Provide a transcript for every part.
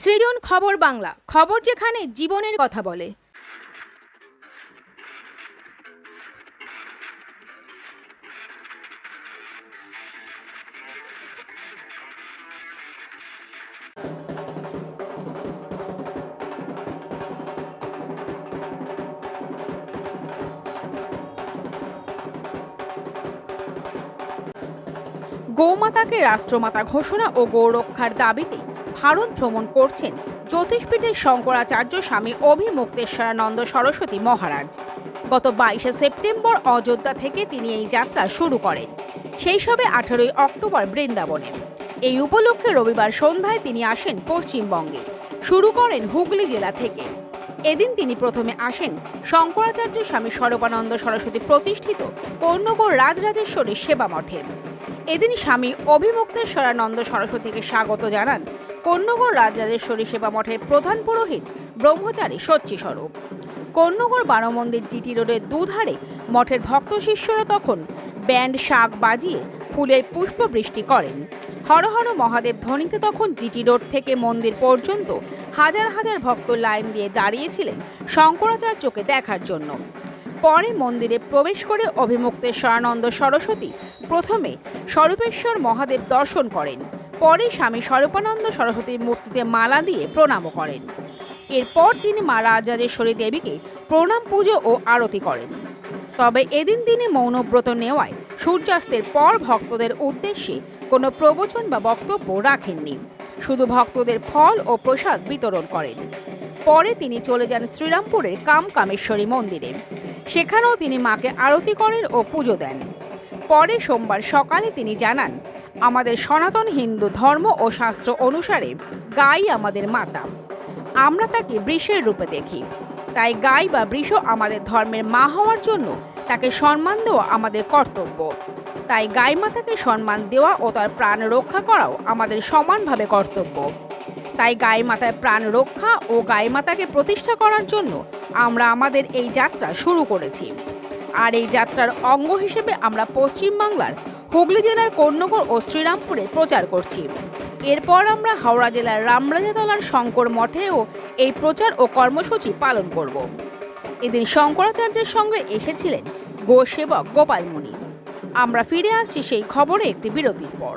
সৃজন খবর বাংলা খবর যেখানে জীবনের কথা বলে। গৌমাতাকে রাষ্ট্রমাতা ঘোষণা ও গৌরক্ষার দাবিতে ভারত ভ্রমণ করছেন। জ্যোতিষপীঠের শঙ্করাচার্য স্বামী অভিমুক্তেশ্বরানন্দ সরস্বতী মহারাজ। গত বাইশে সেপ্টেম্বর অযোধ্যা থেকে তিনি এই যাত্রা শুরু করেন। সেই সবে আঠেরোই অক্টোবর বৃন্দাবনে। এই উপলক্ষে রবিবার সন্ধ্যায় তিনি আসেন পশ্চিমবঙ্গে। শুরু করেন হুগলি জেলা থেকে। এদিন তিনি প্রথমে আসেন শঙ্করাচার্য স্বামী স্বরূপানন্দ সরস্বতী প্রতিষ্ঠিত কর্ণগর রাজরাজেশ্বরী সেবা মঠে। এদিন স্বামী অভিমুক্তেশ্বরানন্দ সরস্বতীকে স্বাগত জানান কন্যগর রাজরাজেশ্বরী সেবা মঠের প্রধান পুরোহিত ব্রহ্মচারী সচ্চি স্বরূপ বারো মন্দির জিটি রোডের দুধারে মঠের ভক্ত শিষ্যরা তখন ব্যান্ড, শাক বাজিয়ে ফুলের পুষ্পবৃষ্টি করেন। হর হর মহাদেব ধ্বনিতে তখন জিটি রোড থেকে মন্দির পর্যন্ত হাজার হাজার ভক্ত লাইন দিয়ে দাঁড়িয়েছিলেন শঙ্করাচার্যকে দেখার জন্য। পরে মন্দিরে প্রবেশ করে অভিমুক্তেশ্বরানন্দ সরস্বতী প্রথমে স্বরূপেশ্বর মহাদেব দর্শন করেন। পরে স্বামী স্বরূপানন্দ সরস্বতীর মূর্তিতে মালা দিয়ে প্রণামও করেন। এরপর তিনি মা রাজরাজেশ্বরী দেবীকে প্রণাম, পুজো ও আরতি করেন। তবে এদিন তিনি মৌনব্রত নেওয়ায় সূর্যাস্তের পর ভক্তদের উদ্দেশ্যে কোনো প্রবচন বা বক্তব্য রাখেননি। শুধু ভক্তদের ফল ও প্রসাদ বিতরণ করেন। পরে তিনি চলে যান শ্রীরামপুরের কামকামেশ্বরী মন্দিরে। সেখানেও তিনি মাকে আরতি করেন ও পুজো দেন। পরে সোমবার সকালে তিনি জানান আমাদের সনাতন হিন্দু ধর্ম ও শাস্ত্র অনুসারে গাই আমাদের মাতা। আমরা তাকে বৃষের রূপে দেখি। তাই গাই বা বৃষ আমাদের ধর্মের মা হওয়ার জন্য তাকে সম্মান দেওয়া আমাদের কর্তব্য। তাই গাই মাতাকে সম্মান দেওয়া ও তার প্রাণ রক্ষা করাও আমাদের সমানভাবে কর্তব্য। তাই গাই মাতার প্রাণ রক্ষা ও গাই মাতাকে প্রতিষ্ঠা করার জন্য আমরা আমাদের এই যাত্রা শুরু করেছি। আর এই যাত্রার অঙ্গ হিসেবে আমরা পশ্চিমবাংলার হুগলি জেলার কর্ণগর ও শ্রীরামপুরে প্রচার করছি। এরপর আমরা হাওড়া জেলার রামরাজাতলার শঙ্কর মঠেও এই প্রচার ও কর্মসূচি পালন করব। এদিন শঙ্করাচার্যের সঙ্গে এসেছিলেন গো সেবক গোপালমণি আমরা ফিরে আসছি সেই খবরে একটি বিরতির পর।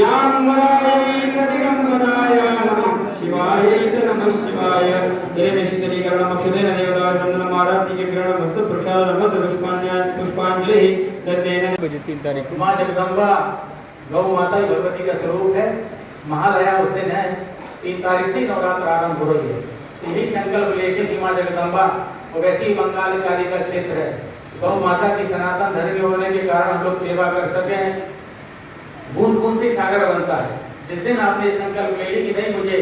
श्रीरामराय जगदम्बा, गौ माता भगवती का स्वरूप है महालया उस दिन है तीन तारीख से नवरात्र आरंभ हो रही है यही संकल्प लेके माँ जगदम्बा और वैसे ही बंगाल इत्यादि का क्षेत्र है गौ माता की सनातन धर्मी होने के कारण हम लोग सेवा कर सके बूंद बूंद से सागर बनता है। जिस दिन आपने संकल्प ले ली कि नहीं, मुझे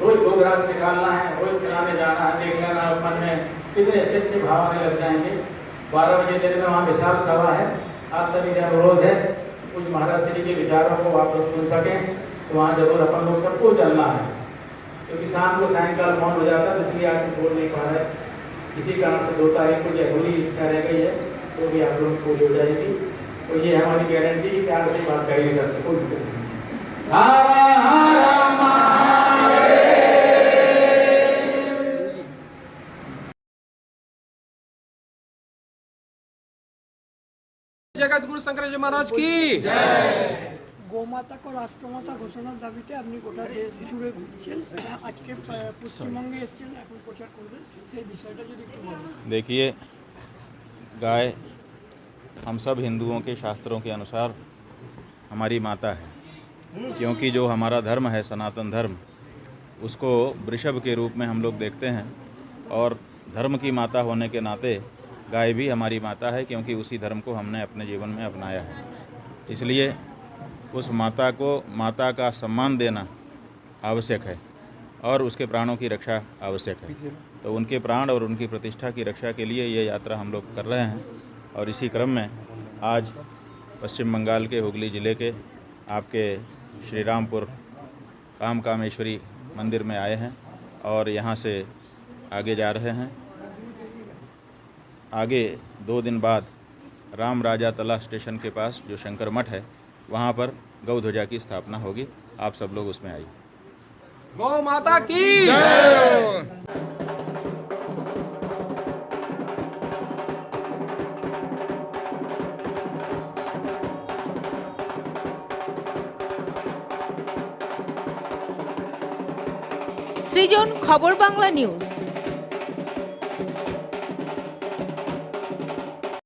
रोज गोग्रास निकालना है, रोज खिलाने जाना है देख लेना मन में कितने अच्छे अच्छे भाव आने लग जाएँगे। बारह बजे दिन में वहाँ विशाल सभा है। आप सभी से अनुरोध है कुछ महाराज श्री के विचारों को आप लोग सुन सकें तो वहाँ ज़रूर अपन लोग सबको चलना है। क्योंकि शाम को सायंकाल मौन हो जाता है तो इसलिए आज बोल नहीं पा रहे। इसी कारण से दो तारीख को जो होली इच्छा रह गई है, वो भी आप लोग पूरी हो जाएगी। तो ये हमारी गारंटी की प्यार से बात करेंगे सर कोई दिक्कत नहीं हर हर জগৎ গুরু শঙ্করাচার্য মহারাজ কি গোমাতাকে রাষ্ট্রমাতা ঘোষণার দাবিতে আপনি গোটা দেশ জুড়ে ঘুরছেন আজকে আহ, পশ্চিমবঙ্গে এসেছেন এখন প্রচার করবেন সেই বিষয়টা যদি একটু বলেন देखिए गाय हम सब हिंदुओं के शास्त्रों के अनुसार हमारी माता है। क्योंकि जो हमारा धर्म है, सनातन धर्म, उसको वृषभ के रूप में हम लोग देखते हैं और धर्म की माता होने के नाते गाय भी हमारी माता है, क्योंकि उसी धर्म को हमने अपने जीवन में अपनाया है। इसलिए उस माता को माता का सम्मान देना आवश्यक है और उसके प्राणों की रक्षा आवश्यक है। तो उनके प्राण और उनकी प्रतिष्ठा की रक्षा के लिए ये यात्रा हम लोग कर रहे हैं। और इसी क्रम में आज पश्चिम बंगाल के हुगली ज़िले के आपके श्री रामपुर काम कामेश्वरी मंदिर में आए हैं और यहाँ से आगे जा रहे हैं। आगे दो दिन बाद राम राजा तला स्टेशन के पास जो शंकर मठ है वहाँ पर गौ ध्वजा की स्थापना होगी। आप सब लोग उसमें आइए। गौ माता की। সৃজন খবর বাংলা নিউজ।